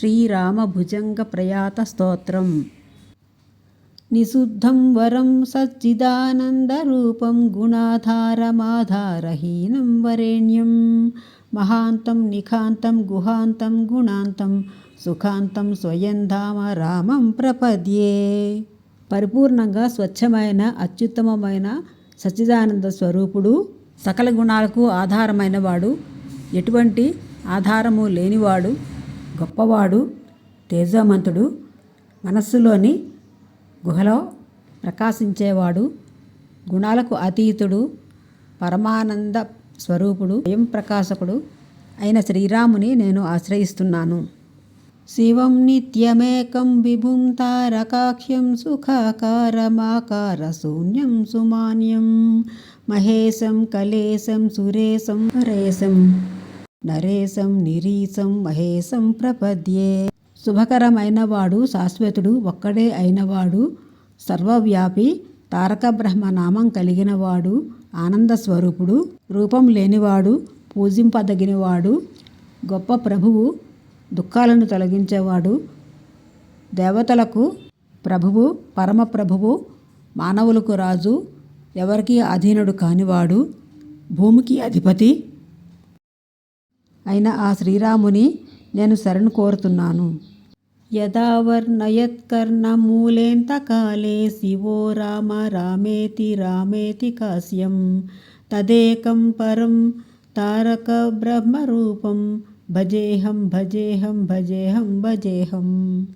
శ్రీరామభుజంగప్రయాతస్తోత్రం. నిశుద్ధం వరం సచ్చిదానందరూపం గుణాధారమాధారహీనం వరేణ్యం. మహాంతం నిఖాంతం గుహాంతం గుణాంతం సుఖాంతం స్వయం ధామ రామం ప్రపద్యే. పరిపూర్ణంగా స్వచ్ఛమైన అత్యుత్తమమైన సచ్చిదానంద స్వరూపుడు సకల గుణాలకు ఆధారమైనవాడు ఎటువంటి ఆధారము లేనివాడు గొప్పవాడు తేజమంతుడు మనస్సులోని గుహలో ప్రకాశించేవాడు గుణాలకు అతీతుడు పరమానంద స్వరూపుడు స్వయం ప్రకాశకుడు అయిన శ్రీరాముని నేను ఆశ్రయిస్తున్నాను. శివం నిత్యమేకం విభుం తారకాఖ్యం సుఖాకారమాకార శూన్యం సుమాన్యం. మహేశం కలేశం సురేశం హరేశం. నరేశం నిరీశం మహేశం ప్రపద్యే. శుభకరమైనవాడు శాశ్వతుడు ఒక్కడే అయినవాడు సర్వవ్యాపి తారక బ్రహ్మ నామం కలిగినవాడు ఆనంద స్వరూపుడు రూపం లేనివాడు పూజింపదగినవాడు గొప్ప ప్రభువు దుఃఖాలను తొలగించేవాడు దేవతలకు ప్రభువు పరమ ప్రభువు మానవులకు రాజు ఎవరికి అధీనుడు కానివాడు భూమికి అధిపతి అయిన ఆ శ్రీరాముని నేను శరణు కోరుతున్నాను. యదా వర్ణయత్కర్ణమూలేంతకాలే శివో రామ రామేతి రామేతి కాశ్యం. తదేకం పరం తారక బ్రహ్మరూపం భజేహం భజేహం భజేహం భజేహం.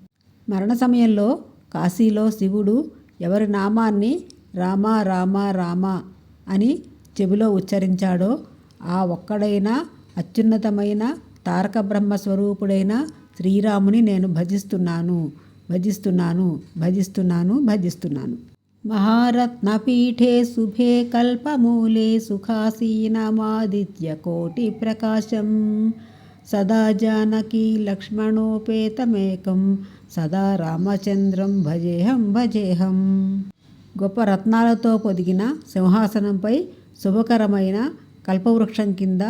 మరణ సమయంలో కాశీలో శివుడు ఎవరి నామాన్ని రామ రామ రామ అని చెవిలో ఉచ్చరించాడో ఆ ఒక్కడైనా అత్యున్నతమైన తారక బ్రహ్మ స్వరూపుడైన శ్రీరాముని నేను భజిస్తున్నాను భజిస్తున్నాను భజిస్తున్నాను భజిస్తున్నాను. మహారత్నపీఠే శుభే కల్పమూలే సుఖాసీనమాదిత్య కోటి ప్రకాశం సదా జానకి లక్ష్మణోపేతమేకం సదా రామచంద్రం భజేహం భజేహం. గొప్ప రత్నాలతో పొదిగిన సింహాసనంపై శుభకరమైన కల్పవృక్షం కింద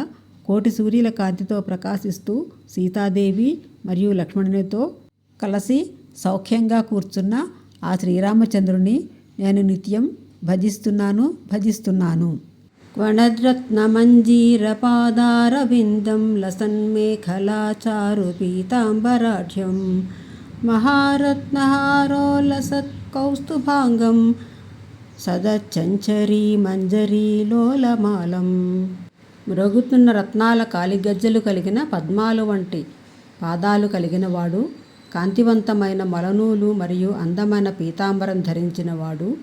కోటి సూర్యుల కాంతితో ప్రకాశిస్తూ సీతాదేవి మరియు లక్ష్మణునితో కలిసి సౌఖ్యంగా కూర్చున్న ఆ శ్రీరామచంద్రుని నేను నిత్యం భజిస్తున్నాను భజిస్తున్నాను. వనద్రత్నమంజీరపాదారవిందం లసన్మేఖలాచారు పీతాంబరాఢ్యం. మహారత్నహారో లసత్ కౌస్తుభాంగం సదచంచరీ మంజరీ లోలమాలం మ్రొగుతున్న రత్నాల కాలిగజ్జలు కలిగిన పద్మాలు వంటి పాదాలు కలిగిన వాడు కాంతివంతమైన మలనూలు మరియు అందమైన పీతాంబరం ధరించినవాడు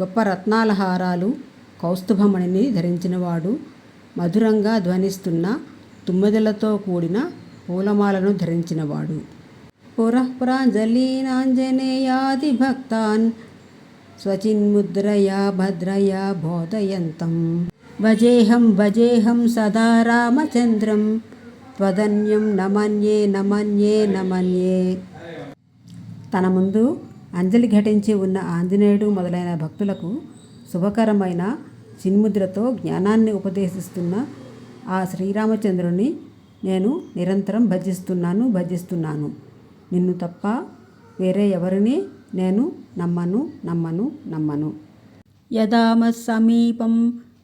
గొప్ప రత్నాల హారాలు కౌస్తుభమణిని ధరించినవాడు మధురంగా ధ్వనిస్తున్న తుమ్మెదలతో కూడిన పూలమాలను ధరించినవాడు. పురఃప్రాంజలీనాంజనేయాది భక్తాన్ స్వచిన్ముద్రయా భద్రయా బోధయంతం. భజేహం భజేహం సదా రామచంద్రం. త్వదన్యం నమన్యే నమన్యే నమన్యే. తన ముందు అంజలి ఘటించి ఉన్న ఆంజనేయుడు మొదలైన భక్తులకు శుభకరమైన చిన్ముద్రతో జ్ఞానాన్ని ఉపదేశిస్తున్న ఆ శ్రీరామచంద్రుని నేను నిరంతరం భజిస్తున్నాను భజిస్తున్నాను. నిన్ను తప్ప వేరే ఎవరిని నేను నమ్మను నమ్మను నమ్మను. యదామ సమీపం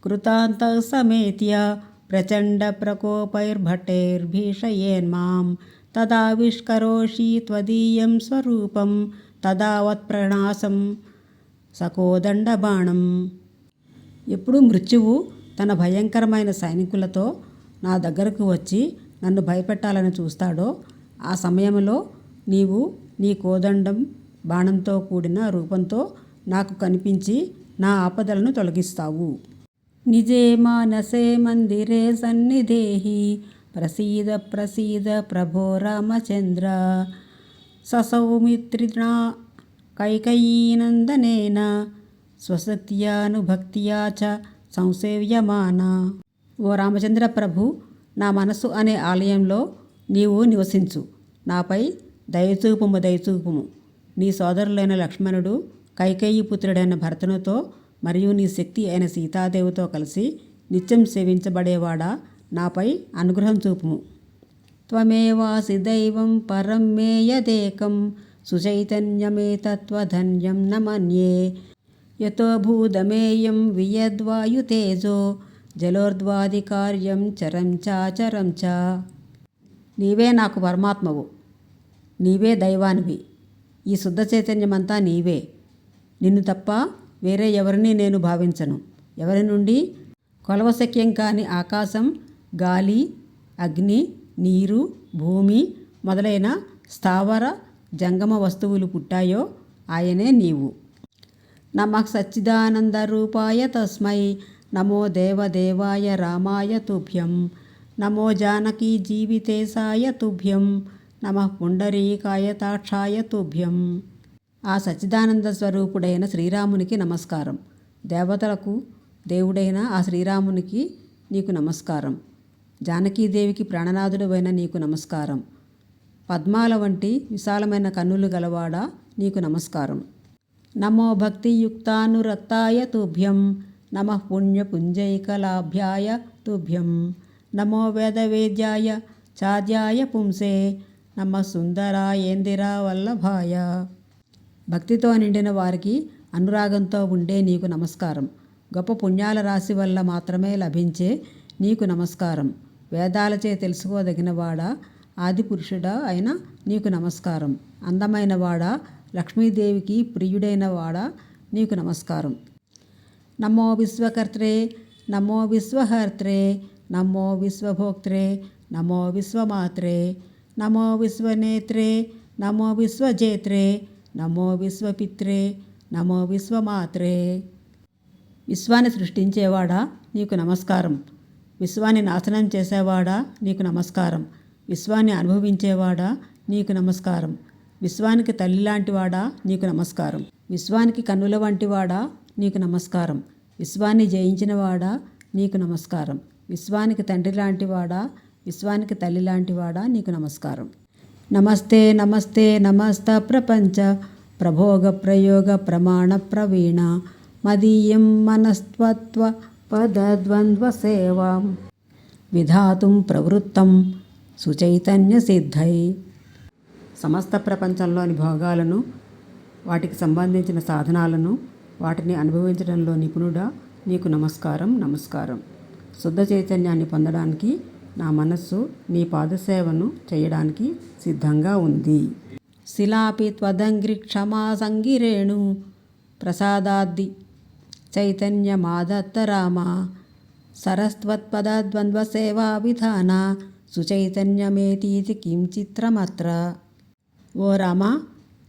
కృతాంత సమేత్య ప్రచండ ప్రకోపైర్భటైర్భీషయేన్మాం తదావిష్కరోషి త్వదీయం స్వరూపం తదావత్ప్రణాసం సకోదండబాణం ఎప్పుడు మృత్యువు తన భయంకరమైన సైనికులతో నా దగ్గరకు వచ్చి నన్ను భయపెట్టాలని చూస్తాడో ఆ సమయంలో నీవు నీ కోదండం బాణంతో కూడిన రూపంతో నాకు కనిపించి నా ఆపదలను తొలగిస్తావు। నిజే మానసే మందిరే సన్నిధేహి ప్రసీద ప్రసీద ప్రభో రామచంద్ర. ససౌమిత్రినా కైకయీనందనేన. స్వశక్త్యానుభక్త్యా చ సంసేవ్యమాన. ఓ రామచంద్ర ప్రభు నా మనసు అనే ఆలయంలో నీవు నివసించు. నాపై దయచూపుము దయచూపుము. నీ సోదరులైన లక్ష్మణుడు కైకేయి పుత్రుడైన భరతునితో మరియు నీ శక్తి అయిన సీతాదేవితో కలిసి నిత్యం సేవించబడేవాడా? నాపై అనుగ్రహం చూపుము. త్వమేవాసి దైవం పరం మేయదేకం సుచైతన్యమే తత్వధన్యం నమన్యే. యతో భూదమేయం వియద్వాయుతేజో జలోర్ధ్వాధికార్యం చరం చాచరం చ. నీవే నాకు పరమాత్మవు. నీవే దైవానివి. ఈ శుద్ధ చైతన్యమంతా నీవే. నిన్ను తప్ప వేరే ఎవరిని నేను భావించను. ఎవరి నుండి? కొలవశక్యం కాని ఆకాశం గాలి అగ్ని నీరు భూమి మొదలైన స్థావర జంగమ వస్తువులు పుట్టాయో ఆయనే నీవు. నమః సచ్చిదానంద రూపాయ తస్మై. నమో దేవదేవాయ రామాయ తుభ్యం. నమో జానకీ జీవితేశాయ తుభ్యం. నమ పుండరీకాయ తాక్షాయ తుభ్యం. ఆ సచ్చిదానంద స్వరూపుడైన శ్రీరామునికి నమస్కారం. దేవతలకు దేవుడైన ఆ శ్రీరామునికి నీకు నమస్కారం. జానకీదేవికి ప్రాణనాథుడైన నీకు నమస్కారం. పద్మాల వంటి విశాలమైన కన్నులు గలవాడా నీకు నమస్కారం. నమో భక్తియుక్తానురక్తాయ తుభ్యం నమ పుణ్యపుంజైకలాభ్యాయ తుభ్యం నమో వేదవేద్యాయ చాద్యాయ పుంసే నమ సుందరాయేందిరా వల్లభాయ భక్తితో నిండిన వారికి అనురాగంతో ఉండే నీకు నమస్కారం. గొప్ప పుణ్యాల రాశి వల్ల మాత్రమే లభించే నీకు నమస్కారం. వేదాలచే తెలుసుకోదగినవాడా ఆదిపురుషుడా అయిన నీకు నమస్కారం. అందమైన వాడా లక్ష్మీదేవికి ప్రియుడైన వాడా నీకు నమస్కారం. నమో విశ్వకర్త్రే నమో విశ్వహర్త్రే నమో విశ్వభోక్త్రే నమో విశ్వమాత్రే నమో విశ్వనేత్రే నమో విశ్వజేత్రే నమో విశ్వపిత్రే నమో విశ్వమాత్రే. విశ్వాన్ని సృష్టించేవాడా? నీకు నమస్కారం. విశ్వాన్ని నాశనం చేసేవాడా? నీకు నమస్కారం. విశ్వాన్ని అనుభవించేవాడా? నీకు నమస్కారం. విశ్వానికి తల్లి లాంటివాడా? నీకు నమస్కారం. విశ్వానికి కన్నుల వంటివాడా? నీకు నమస్కారం. విశ్వాన్ని జయించినవాడా? నీకు నమస్కారం. విశ్వానికి తండ్రి లాంటివాడా? విశ్వానికి తల్లి లాంటివాడా? నీకు నమస్కారం. నమస్తే నమస్తే నమస్త ప్రపంచ. ప్రభోగ ప్రయోగ ప్రమాణ ప్రవీణ. మదీయం మనస్తత్వ పదద్వంద్వ సేవాం. విధాతుం ప్రవృత్తం సుచైతన్య సిద్ధై. సమస్త ప్రపంచంలోని భోగాలను వాటికి సంబంధించిన సాధనాలను వాటిని అనుభవించడంలో నిపుణుడా నీకు నమస్కారం నమస్కారం. శుద్ధ చైతన్యాన్ని పొందడానికి నా మనస్సు నీ పాదసేవను చేయడానికి సిద్ధంగా ఉంది. శిలాపి త్వదంగ్రి క్షమా సంగిరేణు ప్రసాదాద్ది చైతన్యమాదత్త రామ సరస్వత్పదద్వంద్వ సేవా విధాన సుచైతన్యమేతీతి కిం చిత్రమత్ర ఓ రామ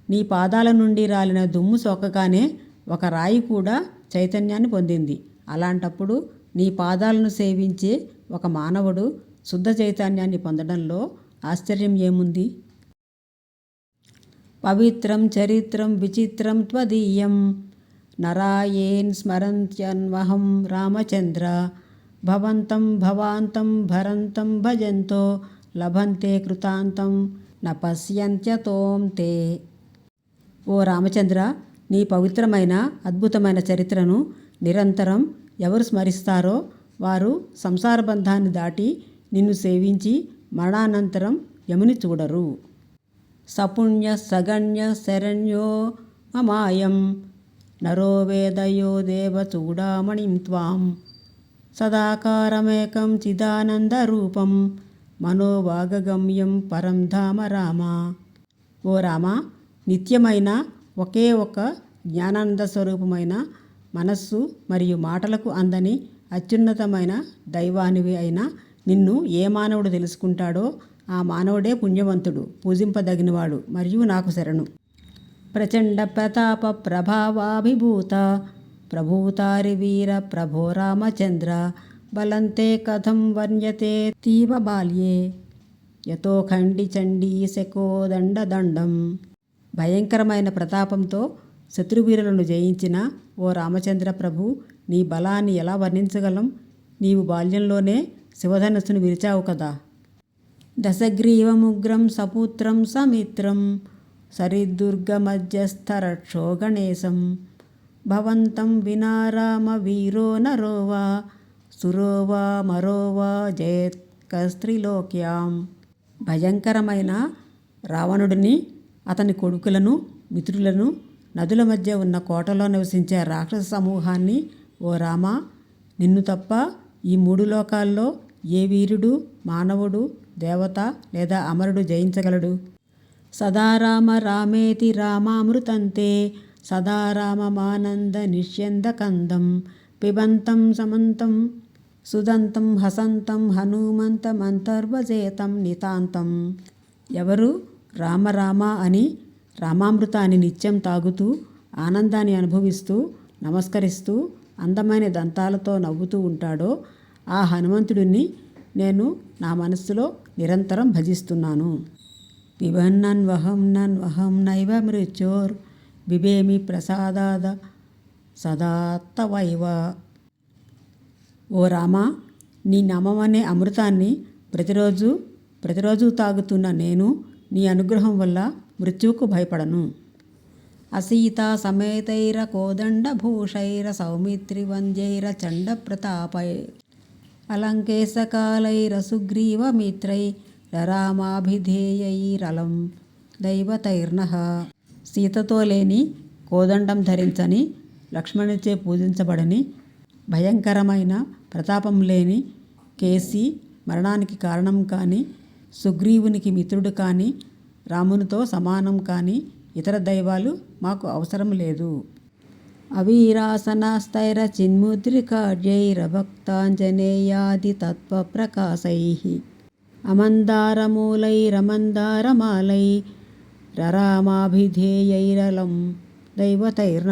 నీ పాదాల నుండి రాలిన దుమ్ము సోకగానే ఒక రాయి కూడా చైతన్యాన్ని పొందింది. అలాంటప్పుడు నీ పాదాలను సేవించే ఒక మానవుడు శుద్ధ చైతన్యాన్ని పొందడంలో ఆశ్చర్యం ఏముంది? పవిత్రం చరిత్రం విచిత్రం త్వదీయం. నరాయేన్ స్మరంత్యన్వహం రామచంద్ర. భవంతం భవాంతం భరంతం భజంతో లభంతే కృతాంతం న తే. ఓ రామచంద్ర నీ పవిత్రమైన అద్భుతమైన చరిత్రను నిరంతరం ఎవరు స్మరిస్తారో వారు సంసార బంధాన్ని దాటి నిన్ను సేవించి మరణానంతరం యముని చూడరు. సపుణ్య సగణ్య శరణ్యో అమాయం నరో వేదయో దేవ చూడామణిం త్వాం. సదాకారమేకం చిదానందరూపం. మనోభాగగమ్యం పరం ధామ రామ. ఓ రామ నిత్యమైన ఒకే ఒక జ్ఞానానంద స్వరూపమైన మనస్సు మరియు మాటలకు అందని అత్యున్నతమైన దైవానివి అయిన నిన్ను ఏ మానవుడు తెలుసుకుంటాడో ఆ మానవుడే పుణ్యవంతుడు పూజింపదగినవాడు మరియు నాకు శరణు. ప్రచండ ప్రతాప ప్రభావాభిభూత ప్రభూతారి వీర ప్రభో రామచంద్ర బలంతే కథం వర్ణ్యతే తీవ బాల్యే యతో ఖండి చండీ శకోదండదండం భయంకరమైన ప్రతాపంతో శత్రువీరులను జయించిన ఓ రామచంద్ర ప్రభు నీ బలాన్ని ఎలా వర్ణించగలం? నీవు బాల్యంలోనే శివధనస్సును విరిచావు కదా. దశగ్రీవముగ్రం సపుత్రం సమిత్రం సరిదుర్గమధ్యస్థరక్షో గణేశం భవంతం వినారామ వీరో నరో వా సురో వా మరో వా జయత్కస్త్రిలోక్యాం. భయంకరమైన రావణుడిని అతని కొడుకులను మిత్రులను నదుల మధ్య ఉన్న కోటలో నివసించే రాక్షస సమూహాన్ని ఓ రామ నిన్ను తప్ప ఈ మూడు లోకాల్లో ఏ వీరుడు మానవుడు దేవత లేదా అమరుడు జయించగలడు? సదారామ రామేతి రామామృతంతే సదారామమానంద నిష్యంద కందం పిబంతం సమంతం సుదంతం హసంతం హనుమంతమంతర్వజేతం నితాంతం. ఎవరు? రామరామ అని రామామృతాన్ని నిత్యం తాగుతూ ఆనందాన్ని అనుభవిస్తూ నమస్కరిస్తూ అందమైన దంతాలతో నవ్వుతూ ఉంటాడో ఆ హనుమంతుడిని నేను నా మనస్సులో నిరంతరం భజిస్తున్నాను. పిబన్నన్ వహం నన్ వహం నైవ మృత్యోర్ బిబేమి ప్రసాదాద సదాత్తవైవ ఓ రామా నీ నామం అనే అమృతాన్ని ప్రతిరోజు ప్రతిరోజు తాగుతున్న నేను నీ అనుగ్రహం వల్ల మృత్యువుకు భయపడను. అసీత సమేతైర కోదండ భూషైర సౌమిత్రి వంద్యైర చండ ప్రతాపై అలంకేశకాలైర మిత్రై రరామాభిధేయైరలం దైవతైర్న సీతతో లేని కోదండం ధరించని లక్ష్మణుచే పూజించబడని భయంకరమైన ప్రతాపం లేని కేసి మరణానికి కారణం కానీ సుగ్రీవునికి మిత్రుడు కానీ రామునితో సమానం కానీ ఇతర దైవాలు మాకు అవసరం లేదు. అవిరాసనాస్తైర చిన్ముద్రికార్యైరభక్తాంజనేయాది తత్వప్రకాశై అమందారమూలైరమందారమాలై రరామాభిధేయైరలం దైవతైర్న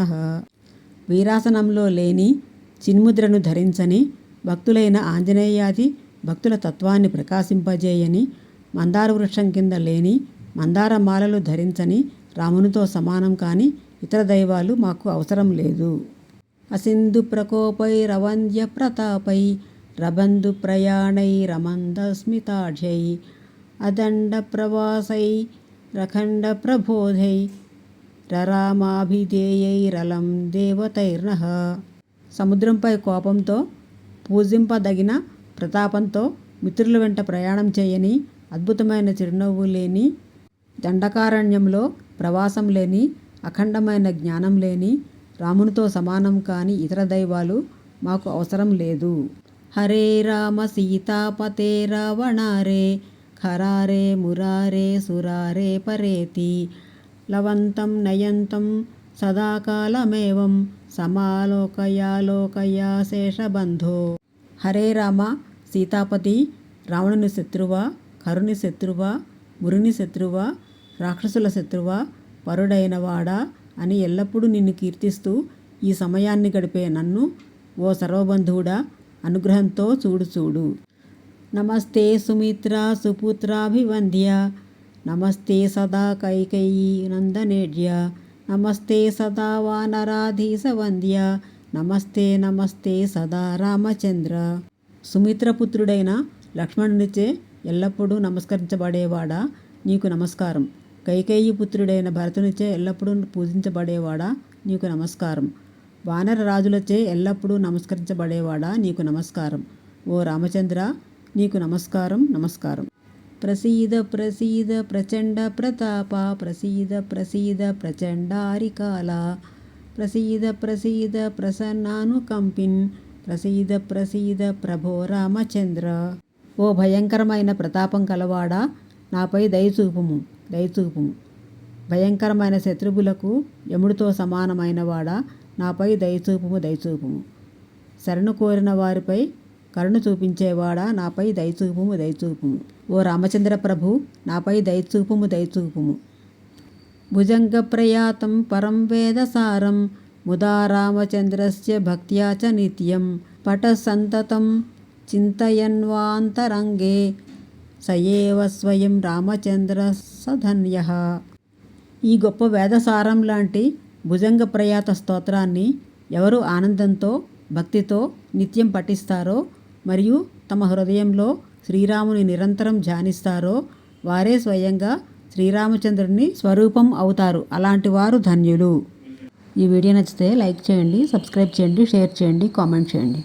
వీరాసనంలో లేని చిన్ముద్రను ధరించని భక్తులైన ఆంజనేయాది భక్తుల తత్వాన్ని ప్రకాశింపజేయని మందార వృక్షం కింద లేని మందార మాలలు ధరించని రామునితో సమానం కాని ఇతర దైవాలు మాకు అవసరం లేదు. అసింధు ప్రకోపై రవంద్య ప్రతాపై రబంధు ప్రయాణై రమందస్మితాఢ్యై అదండ ప్రవాసై రఖండ ప్రబోధై రరామాభిధేయైరలం దేవతైర్న. సముద్రంపై కోపంతో పూజింపదగిన ప్రతాపంతో మిత్రుల వెంట ప్రయాణం చేయని అద్భుతమైన చిరునవ్వు లేని దండకారణ్యంలో ప్రవాసం లేని అఖండమైన జ్ఞానం లేని రామునితో సమానం కాని ఇతర దైవాలు మాకు అవసరం లేదు. హరే రామ సీతాపతే రావణారే ఖరారే మురారే సురారే పరేతి. లవంతం నయంతం సదాకాలమేవం సమాలోకయాలోకయా శేషబంధో. హరే రామ సీతాపతి రావణుని శత్రువా కరుని శత్రువా మురుని శత్రువా రాక్షసుల శత్రువా పరుడైనవాడా అని ఎల్లప్పుడూ నిన్ను కీర్తిస్తూ ఈ సమయాన్ని గడిపే నన్ను ఓ సర్వబంధువుడా అనుగ్రహంతో చూడు చూడు. నమస్తే సుమిత్ర సుపుత్రాభివంద్య. నమస్తే సదా కైకేయీ నందనేడ్య. నమస్తే సదా వానరాధీశ వంద్య. నమస్తే నమస్తే సదా రామచంద్ర. సుమిత్రపుత్రుడైన లక్ష్మణునిచే ఎల్లప్పుడూ నమస్కరించబడేవాడా? నీకు నమస్కారం. కైకేయి పుత్రుడైన భరతునిచే ఎల్లప్పుడూ పూజించబడేవాడా? నీకు నమస్కారం. వానర రాజులచే ఎల్లప్పుడూ నమస్కరించబడేవాడా? నీకు నమస్కారం. ఓ రామచంద్ర నీకు నమస్కారం నమస్కారం. ప్రసీద ప్రసీద ప్రచండ ప్రతాప ప్రసీద ప్రసీద ప్రచండారికాల ప్రసీద ప్రసీద ప్రసన్నానుకంపిన్ ప్రసీద ప్రసీద ప్రభో రామచంద్ర. ఓ భయంకరమైన ప్రతాపం కలవాడా? నాపై దయచూపుము దయచూపుము భయంకరమైన శత్రువులకు యముడితో సమానమైనవాడ నాపై దయచూపుము దయచూపుము. శరణు కోరిన వారిపై కరుణ చూపించేవాడా నాపై దయచూపుము దయచూపుము. ఓ రామచంద్ర ప్రభు నాపై దయచూపుము దయచూపుము. భుజంగ ప్రయాతం పరం వేదసారం ముదా రామచంద్రస్య భక్త్యా చ నిత్యం. పట సంతతం చింతయన్వాంతరంగే సయేవ స్వయం రామచంద్ర సధన్య. ఈ గొప్ప వేదసారం లాంటి భుజంగ ప్రయాత స్తోత్రాన్ని ఎవరు ఆనందంతో భక్తితో నిత్యం పఠిస్తారో మరియు తమ హృదయంలో శ్రీరాముని నిరంతరం ధ్యానిస్తారో వారే స్వయంగా శ్రీరామచంద్రుని స్వరూపం అవుతారు. అలాంటి వారు ధన్యులు. ఈ వీడియో నచ్చితే లైక్ చేయండి సబ్స్క్రైబ్ చేయండి షేర్ చేయండి కామెంట్ చేయండి.